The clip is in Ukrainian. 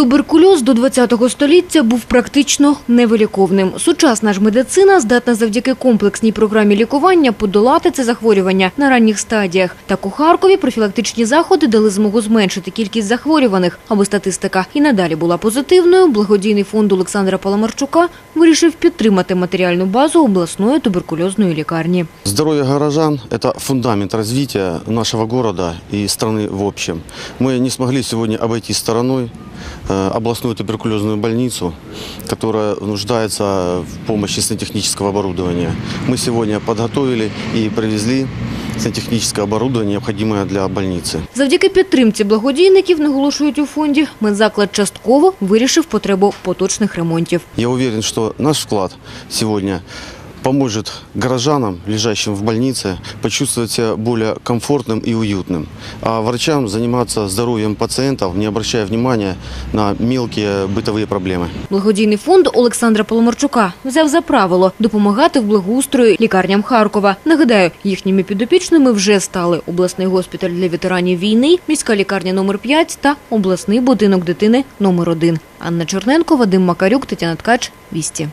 Туберкульоз до ХХ століття був практично невиліковним. Сучасна ж медицина здатна завдяки комплексній програмі лікування подолати це захворювання на ранніх стадіях. Так у Харкові профілактичні заходи дали змогу зменшити кількість захворюваних. Аби статистика і надалі була позитивною, благодійний фонд Олександра Паламарчука вирішив підтримати матеріальну базу обласної туберкульозної лікарні. Здоровье горожан – это фундамент развития нашего города и страны в общем. Мы не смогли сегодня обойти стороной э, областную туберкулезную больницу, которая нуждается в помощи сантехнического оборудования. Мы сегодня подготовили и привезли сантехническое оборудование, необходимое для больницы. Завдяки підтримці благодійників, наголошують у фонді, медзаклад частково вирішив потребу поточних ремонтів. Я уверен, что наш вклад сегодня поможет горожанам, лежащим в больнице, почувствовать себя более комфортным и уютным, а врачам заниматься здоровьем пациентов, не обращая внимания на мелкие бытовые проблемы. Благодійний фонд Олександра Поломарчука взяв за правило допомагати в благоустрої лікарням Харкова. Нагадаю, їхніми підопічними вже стали обласний госпіталь для ветеранів війни, міська лікарня номер 5 та обласний будинок дитини номер 1. Анна Черненко, Вадим Макарюк, Тетяна Ткач, Вісті.